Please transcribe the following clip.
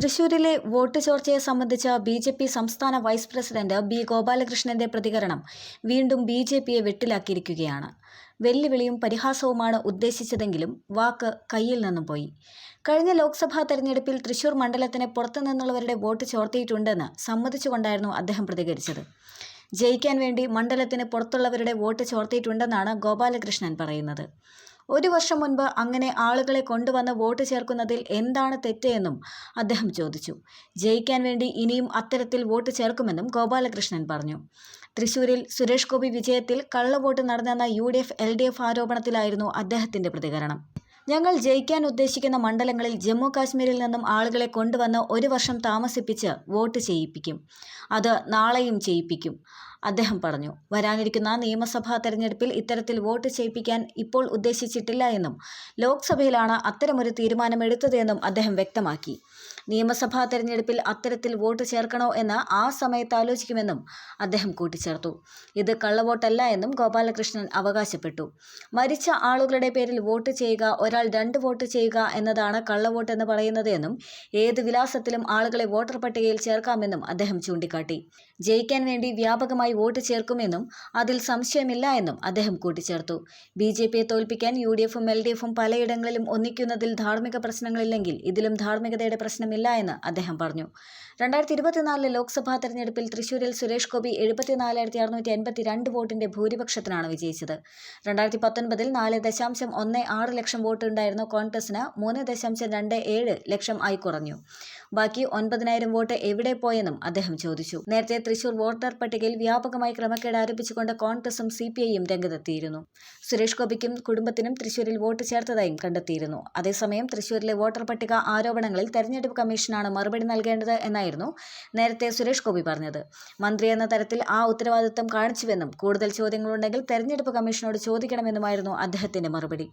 തൃശൂരിലെ വോട്ട് ചോർച്ചയെ സംബന്ധിച്ച ബി ജെ പി സംസ്ഥാന വൈസ് പ്രസിഡന്റ് ബി ഗോപാലകൃഷ്ണന്റെ പ്രതികരണം വീണ്ടും ബി ജെ പിയെ വെട്ടിലാക്കിയിരിക്കുകയാണ്. വെല്ലുവിളിയും പരിഹാസവുമാണ് ഉദ്ദേശിച്ചതെങ്കിലും വാക്ക് കയ്യിൽ നിന്നും പോയി. കഴിഞ്ഞ ലോക്സഭാ തെരഞ്ഞെടുപ്പിൽ തൃശൂർ മണ്ഡലത്തിന് പുറത്തുനിന്നുള്ളവരുടെ വോട്ട് ചോർത്തിയിട്ടുണ്ടെന്ന് സമ്മതിച്ചുകൊണ്ടായിരുന്നു അദ്ദേഹം പ്രതികരിച്ചത്. ജയിക്കാൻ വേണ്ടി മണ്ഡലത്തിന് പുറത്തുള്ളവരുടെ വോട്ട് ചോർത്തിയിട്ടുണ്ടെന്നാണ് ഗോപാലകൃഷ്ണൻ പറയുന്നത്. ഒരു വർഷം മുൻപ് അങ്ങനെ ആളുകളെ കൊണ്ടുവന്ന് വോട്ട് ചേർക്കുന്നതിൽ എന്താണ് തെറ്റ് എന്നും അദ്ദേഹം ചോദിച്ചു. ജയിക്കാൻ വേണ്ടി ഇനിയും അത്തരത്തിൽ വോട്ട് ചേർക്കുമെന്നും ഗോപാലകൃഷ്ണൻ പറഞ്ഞു. തൃശൂരിൽ സുരേഷ് ഗോപി വിജയത്തിൽ കള്ളവോട്ട് നടന്നെന്ന U D F L D F ആരോപണത്തിലായിരുന്നു അദ്ദേഹത്തിന്റെ പ്രതികരണം. ഞങ്ങൾ ജയിക്കാൻ ഉദ്ദേശിക്കുന്ന മണ്ഡലങ്ങളിൽ ജമ്മു കാശ്മീരിൽ നിന്നും ആളുകളെ കൊണ്ടുവന്ന് ഒരു വർഷം താമസിപ്പിച്ച് വോട്ട് ചെയ്യിപ്പിക്കും. അത് നാളെയും ചെയ്യിപ്പിക്കും. അദ്ദേഹം പറഞ്ഞു. വരാനിരിക്കുന്ന നിയമസഭാ തെരഞ്ഞെടുപ്പിൽ ഇത്തരത്തിൽ വോട്ട് ചെയ്യിപ്പിക്കാൻ ഇപ്പോൾ ഉദ്ദേശിച്ചിട്ടില്ല എന്നും ലോക്സഭയിലാണ് അത്തരമൊരു തീരുമാനമെടുത്തതെന്നും അദ്ദേഹം വ്യക്തമാക്കി. നിയമസഭാ തെരഞ്ഞെടുപ്പിൽ അത്തരത്തിൽ വോട്ട് ചേർക്കണോ എന്ന് ആ സമയത്ത് ആലോചിക്കുമെന്നും അദ്ദേഹം കൂട്ടിച്ചേർത്തു. ഇത് കള്ളവോട്ടല്ല എന്നും ഗോപാലകൃഷ്ണൻ അവകാശപ്പെട്ടു. മരിച്ച ആളുകളുടെ പേരിൽ വോട്ട് ചെയ്യുക ഒരാൾ രണ്ട് വോട്ട് ചെയ്യുക എന്നതാണ് കള്ളവോട്ട് എന്ന് പറയുന്നത് എന്നും ഏത് വിലാസത്തിലും ആളുകളെ വോട്ടർ പട്ടികയിൽ ചേർക്കാമെന്നും അദ്ദേഹം ചൂണ്ടിക്കാട്ടി. ജയിക്കാൻ വേണ്ടി വ്യാപകമായി വോട്ട് ചേർക്കുമെന്നും അതിൽ സംശയമില്ല എന്നും അദ്ദേഹം കൂട്ടിച്ചേർത്തു. ബി ജെ പിയെ തോൽപ്പിക്കാൻ യു ഡി എഫും എൽ ഡി എഫും പലയിടങ്ങളിലും ഒന്നിക്കുന്നതിൽ ധാർമ്മിക പ്രശ്നങ്ങളില്ലെങ്കിൽ ഇതിലും ധാർമ്മികതയുടെ പ്രശ്നമില്ല എന്ന് അദ്ദേഹം പറഞ്ഞു. രണ്ടായിരത്തി ഇരുപത്തിനാലിലെ ലോക്സഭാ തെരഞ്ഞെടുപ്പിൽ തൃശൂരിൽ സുരേഷ് ഗോപി എഴുപത്തിനാലായിരത്തി അറുന്നൂറ്റി എൺപത്തി വോട്ടിന്റെ ഭൂരിപക്ഷത്തിനാണ് വിജയിച്ചത്. രണ്ടായിരത്തി പത്തൊൻപതിൽ നാല് ദശാംശം ഒന്ന് ആറ് ലക്ഷം വോട്ട് ഉണ്ടായിരുന്ന കോൺഗ്രസിന് മൂന്ന് ദശാംശം രണ്ട് ഏഴ് ലക്ഷം ആയി കുറഞ്ഞു. ബാക്കി ഒൻപതിനായിരം വോട്ട് എവിടെ പോയെന്നും അദ്ദേഹം ചോദിച്ചു. നേരത്തെ തൃശൂർ വോട്ടർ പട്ടികയിൽ വ്യാപകമായി ക്രമക്കേട് ആരോപിച്ചുകൊണ്ട് കോൺഗ്രസും സി പി ഐയും രംഗത്തെത്തിയിരുന്നു. സുരേഷ് ഗോപിക്കും കുടുംബത്തിനും തൃശൂരിൽ വോട്ട് ചേർത്തതായും കണ്ടെത്തിയിരുന്നു. അതേസമയം തൃശൂരിലെ വോട്ടർ പട്ടിക ആരോപണങ്ങളിൽ തെരഞ്ഞെടുപ്പ് കമ്മീഷനാണ് മറുപടി നൽകേണ്ടത് എന്നായിരുന്നു നേരത്തെ സുരേഷ് ഗോപി പറഞ്ഞത്. മന്ത്രി എന്ന തരത്തിൽ ആ ഉത്തരവാദിത്തം കാണിച്ചുവെന്നും കൂടുതൽ ചോദ്യങ്ങളുണ്ടെങ്കിൽ തെരഞ്ഞെടുപ്പ് കമ്മീഷനോട് ചോദിക്കണമെന്നുമായിരുന്നു അദ്ദേഹത്തിന്റെ മറുപടി.